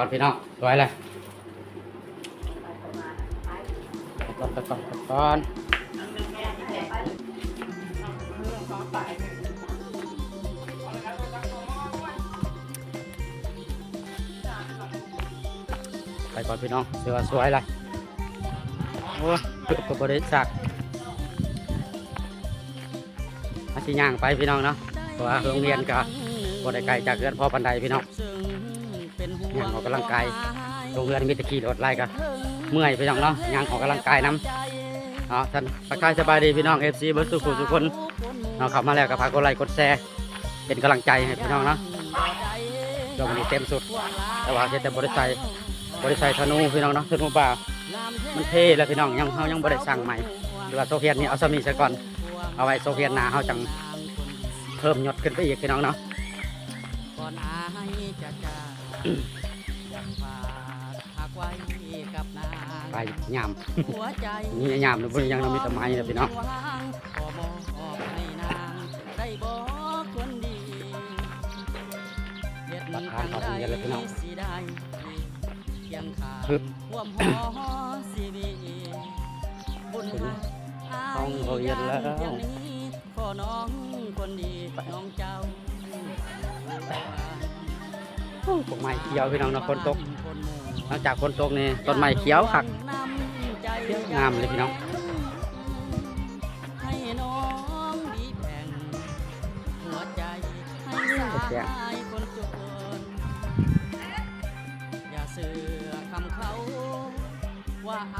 ก่อนพี่น้องไว้เลยก่อนก่อนก่อนก่อนไปก่อนพี่น้องเสือสวยเลยโอ้ยเกือบกับบริษัทมาทีย่างไปพี่น้องเนาะเพราะว่าโรงเรียนก็บ่ได้ไกลจากเรือนพ่อปันไดพี่น้อง ย่างออกกำลังกายโรงเรียนมีแตะกี้รถไล่กันเมื่อยพี่น้องเนาะย่างออกกำลังกายน้ำเอาท่านทักทายสบายดีพี่น้องเอฟซีเบิร์ดสุขุมทุกคนเอาเข้ามาแล้วก็พากกดไลค์กดแชร์เป็นกำลังใจให้พี่น้องเนาะเดี๋ยววันนี้เต็มสุด แต่ว่าจะแต่บริษัทบริษัทธนูพี่น้องเนาะธนูป่ามันเท่แล้วพี่น้องยังเขายังบริสั่งใหม่หรือว่าโซเฟียตนี่เอาสมีซะก่อนเอาไว้โซเฟียตหนาเขาจังเพิ่มยศขึ้นไปอีกพี่น้องเนาะก่อนอายจะจา กอยากฝากหักไว้กับนางไปยามหัวใจนี่ยามหรือบ่ยังเรามีแตะไม้นะพี่น้องวางขอมอบให้นางได้บอกคนดีเฮ็ดราคาทันต่อใดเดือนเลยพี่น้องสิได้เพียงขาคือห่วมหอสิวีบุญหาห้องเขาเย็นแล้วอย่างนี้ขอน้องคนดีน้องเจ้า ต้นไม้เขียวพี่น้องเนาะฝนตกหลังจากฝนตกนี่ต้นไม้เขียวคักเขียวงามเลยพี่น้องให้น้องดีแบ่งหัวใจให้สายคนจนอย่าเสือคำเขาว่าอ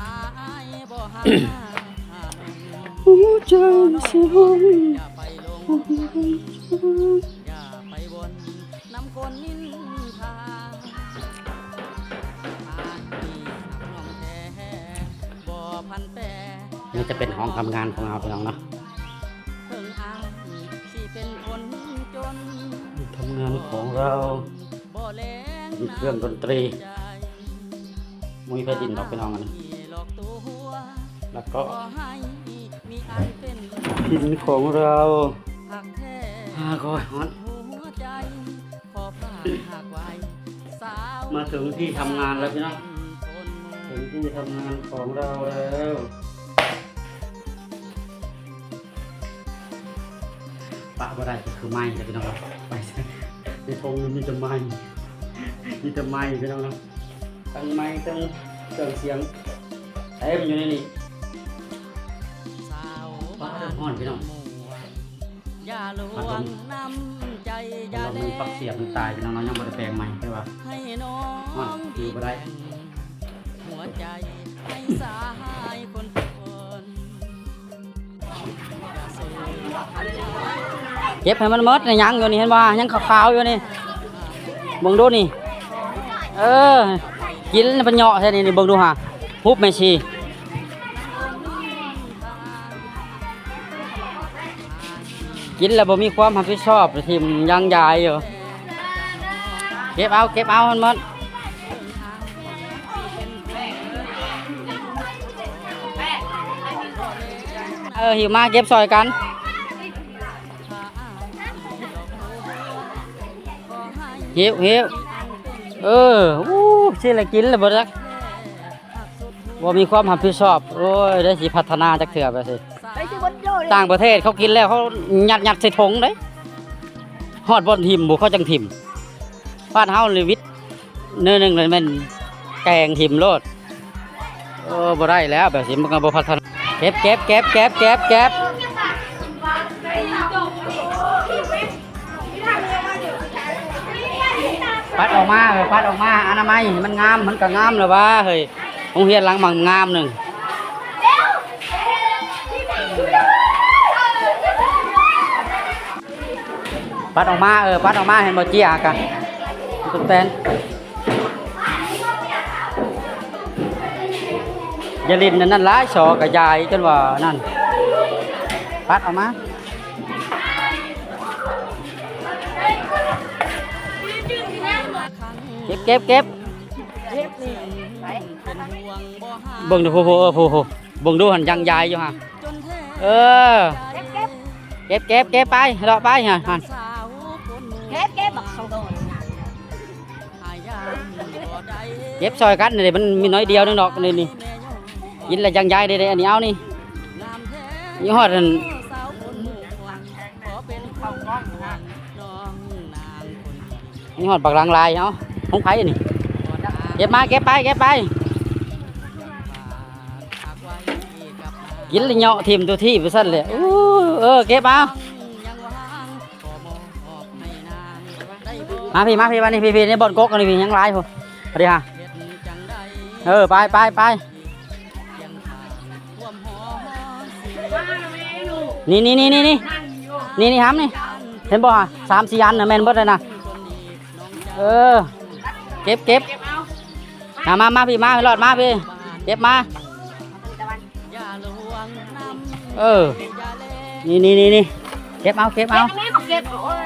ายบ่หาหัวใจสิหงอย่าไปลงอย่าไปวนน้ำคนนิน นี่จะเป็นห้องทำงานของเราพี่น้องเนาะเพิ่งอายที่เป็นคนจนทำงานของเราบ่แลงมีเครื่องดนตรีใจมุ้ยไฟดินดอกพี่น้องอันนี้ที่หลอกตัวแล้วก็ขอให้มีอันเป็นดินของเราหักแท้อาคอยฮอนหัวใจขอฝากหักไว้สาวมาถึงที่ทำงานแล้วพี่น้องคนหมู่ถึงที่ทำงานของเราแล้ว ปะบ่ได้ก็คือไม้เลยพี่น้องครับไปในทงมีแต่ไม้มีแต่ไม้พี่น้องเนาะทั้งไม้ทั้งเครื่องเสียงเต็มอยู่ในนี้สาวปะเริ่มฮ้อนพี่น้องหมู่อย่าลวงน้ำใจอย่าเราแลมีปักเสียบมันตายพี่น้องเนาะยังบ่ได้แปลงใหม่ใช่ป่ะให้น้อฮ้อนงอยู่บ่ได้หัวใจให้สายคนจนอย่า เก็บให้มันมดในยังอยู่นี่เห็นว่ายังขาวๆอยู่นี่เบิ่งดูนี่ เออ กินแล้วมันเหยาะแท้นี่นี่เบิ่งดูฮะฮุบแม่ชีกินแล้วบ่มีความรับผิดชอบทิมยังยายอยู่เก็บเอาเก็บเอามันหมดเออหิวมาเก็บซอยกัน หิวหิวเอออู้สิละกินแล้วบ่จักบ่มีความรับผิดชอบโอ้ยได้สิพัฒนาจักเทื่อไปสิต่างประเทศเขากินแล้วเขายัดยัดใส่ถุงเด้ฮอดบ่นทิมบ่เขาจังทิมบ้านเฮาเลยวิทย์เนื้อหนึงเลยม่นแกงทิมโลดโอ้บ่ได้แล้วแบบสิมันก็บ่พัฒนาเก็บเก็บเก็บเก็บเก็บเก็บ ปัดออกมาเฮ้ยปัดออกมาอนามัยมันงามมันก็งามเลยว่าเฮ้ยโรงเรียนหลังมันงามหนึ่งปัดออกมาเออปัดออกมาเห็นบ่เจียกันตุ้มแตนยาลินนั่นนั่นหล้ายชอกับยายจนว่านั่นปัดออกมา เก็บเก็บเก็บเป็นห่วงบ่หาเบิ่งดูโหโหโหโหเบิ่งดูหันยังยายอยู่ฮะเออเก็บเก็บเก็บไปเลาะไปฮะหันเก็บเก็บบักเขาโดนหายามบ่ได้เก็บซอยกันนี่มันมีน้อยเดียวนึงดอกนี่นี่กินล้วยังยายได้ๆอันนี้เอานี่ยี่ห้อนั้น ดียี่ห้อปักลังลายเอาของไผอันนี่เก็บมาเก็บไปเก็บไป กินแล้วเหยาะทิ่มตัวที่ไปสั่นเลยเออเก็บเอาวมามาพี่มาพี่มานี่พี่พี่ในบ่อนกกอันนี้พี่ยังหลายพุ่นสวัสดีค่ะเออไปไปไปนี่นี่นี่นี่นี่นี่นี่ครับนี่เห็นบ่ฮะสามสี่อันนะแมนบดเลยนะ เออ เก็บเก็บมามามาพี่มาพี่รอดมาพี่ เก็บมาอย่าลวงน้ำเออ นี่นี่นี่นี่เก็บเอาเก็บเอา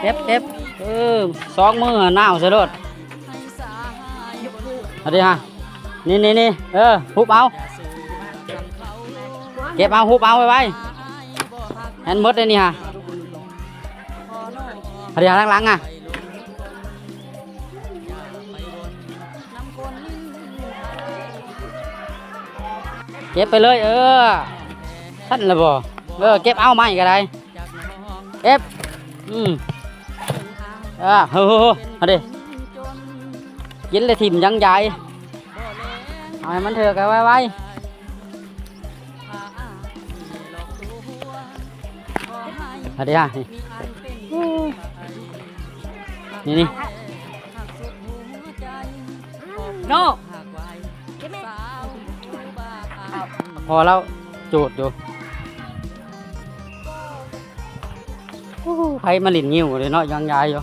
เก็บเก็บเออสองมือหน้าวส่รถให้สาดีฮะ นี่นี่นี่เออหุบเอา เก็บเอาหุบเอาไว้ไว้เห็นหมดเลยนี่ฮะพอน้องสวัสดีฮะหลังๆอะ เก็บไปเลยเออท่านละบ่เออเก็บเอาไม่ก็ได้จากน้องเก็บอืมเพิ่งอาเฮ้อเอาดิจนกินเลยถิ่มยังใหญ่เอาให้มันเถอะกันไว้ไว้พาอ้าดีฮะนี่นี่โน พอแล้วจูดอยู่โอ้โหไผมาหลินงิ้วเลยเนาะยังยายอยู่